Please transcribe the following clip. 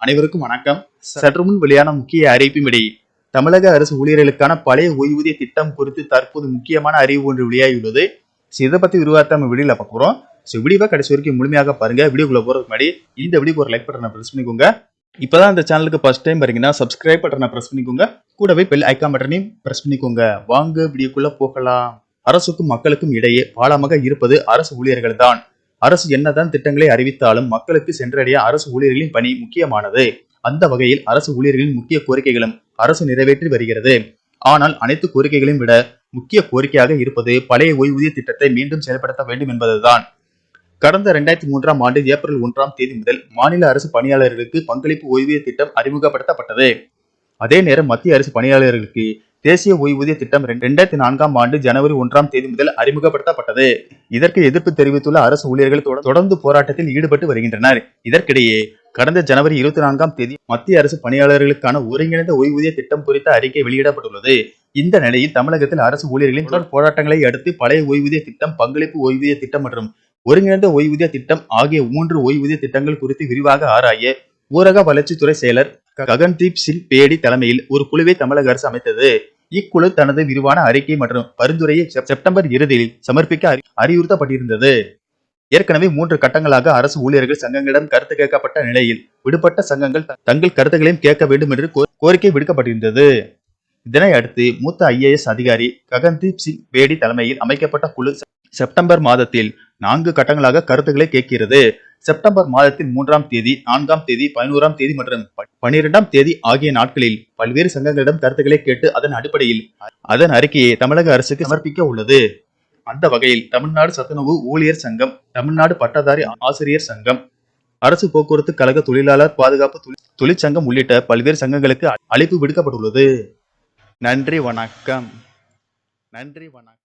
அனைவருக்கும் வணக்கம். சற்று முன் வெளியான முக்கிய அறிவிப்பின்படி தமிழக அரசு ஊழியர்களுக்கான பழைய ஓய்வூதிய திட்டம் குறித்து தற்போது முக்கியமான அறிவு ஒன்று வெளியாகியுள்ளது. So, இதை பத்தி விரிவாக நம்ம வீடியோல பார்க்க போறோம். ஸோ வீடியோவை கடைசி வரைக்கும் முழுமையாக பாருங்க. வீடியோக்குள்ள போறதுக்கு முன்னாடி இந்த வீடியோக்கு ஒரு லைக் பட்டனை பிரஸ் பண்ணிக்கோங்க. இப்பதான் இந்த சேனலுக்கு ஃபர்ஸ்ட் டைம் வரீங்கன்னா சப்ஸ்கிரைப் பட்டனை பிரஸ் பண்ணிக்கோங்க. கூடவே பெல் ஐக்கான் பட்டனையும் பிரஸ் பண்ணிக்கோங்க. வாங்க வீடியோக்குள்ள போகலாம். அரசுக்கும் மக்களுக்கும் இடையே பாலமாக இருப்பது அரசு ஊழியர்கள் தான். அரசு என்னதான் திட்டங்களை அறிவித்தாலும் மக்களுக்கு சென்றடைய அரசு ஊழியர்களின் பணி முக்கியமானது. அந்த வகையில் அரசு ஊழியர்களின் முக்கிய கோரிக்கைகளும் அரசு நிறைவேற்றி வருகிறது. ஆனால் அனைத்து கோரிக்கைகளையும் விட முக்கிய கோரிக்கையாக இருப்பது பழைய ஓய்வூதிய திட்டத்தை மீண்டும் செயல்படுத்த வேண்டும் என்பதுதான். கடந்த இரண்டாயிரத்தி மூன்றாம் ஆண்டு ஏப்ரல் ஒன்றாம் தேதி முதல் மாநில அரசு பணியாளர்களுக்கு பங்களிப்பு ஓய்வூதிய திட்டம் அறிமுகப்படுத்தப்பட்டது. அதே நேரம் மத்திய அரசு பணியாளர்களுக்கு தேசிய ஓய்வூதிய திட்டம் இரண்டாயிரத்தி நான்காம் ஆண்டு ஜனவரி ஒன்றாம் தேதி முதல் அறிமுகப்படுத்தப்பட்டது. இதற்கு எதிர்ப்பு தெரிவித்துள்ள அரசு ஊழியர்கள் தொடர்ந்து போராட்டத்தில் ஈடுபட்டு வருகின்றனர். இதற்கிடையே கடந்த ஜனவரி இருபத்தி நான்காம் தேதி மத்திய அரசு பணியாளர்களுக்கான ஒருங்கிணைந்த ஓய்வூதிய திட்டம் குறித்த அறிக்கை வெளியிடப்பட்டுள்ளது. இந்த நிலையில் தமிழகத்தில் அரசு ஊழியர்களின் தொடர் போராட்டங்களை அடுத்து பழைய ஓய்வூதிய திட்டம் பங்களிப்பு ஓய்வூதிய திட்டம் மற்றும் ஒருங்கிணைந்த ஓய்வூதிய திட்டம் ஆகிய மூன்று ஓய்வூதிய திட்டங்கள் குறித்து விரிவாக ஆராய ஊரக வளர்ச்சித்துறை செயலர் ககன்தீப் சிங் பேடி தலைமையில் ஒரு குழுவை தமிழக அரசு அமைத்தது. இக்குழு தனது விரிவான அறிக்கை மற்றும் பரிந்துரையை செப்டம்பர் இறுதியில் சமர்ப்பிக்க அறிவுறுத்தப்பட்டிருந்தது. ஏற்கனவே மூன்று கட்டங்களாக அரசு ஊழியர்கள் சங்கங்களிடம் கருத்து கேட்கப்பட்ட நிலையில் விடுபட்ட சங்கங்கள் தங்கள் கருத்துக்களையும் கேட்க வேண்டும் என்று கோரிக்கை விடுக்கப்பட்டிருந்தது. இதனை அடுத்து மூத்த ஐஏஎஸ் அதிகாரி ககன்தீப் சிங் பேடி தலைமையில் அமைக்கப்பட்ட குழு செப்டம்பர் மாதத்தில் நான்கு கட்டங்களாக கருத்துக்களை கேட்கிறது. செப்டம்பர் மாதத்தின் மூன்றாம் தேதி நான்காம் தேதி பதினோராம் தேதி மற்றும் ப- பன்னிரெண்டாம் தேதி ஆகிய நாட்களில் பல்வேறு சங்கங்களிடம் கருத்துக்களை கேட்டு அதன் அடிப்படையில் அதன் அறிக்கையை தமிழக அரசுக்கு சமர்ப்பிக்க உள்ளது. அந்த வகையில் தமிழ்நாடு சத்துணவு ஊழியர் சங்கம் தமிழ்நாடு பட்டதாரி ஆசிரியர் சங்கம் அரசு போக்குவரத்து கழக தொழிலாளர் பாதுகாப்பு தொழிற்சங்கம் உள்ளிட்ட பல்வேறு சங்கங்களுக்கு அழைப்பு விடுக்கப்பட்டுள்ளது. நன்றி வணக்கம். நன்றி வணக்கம்.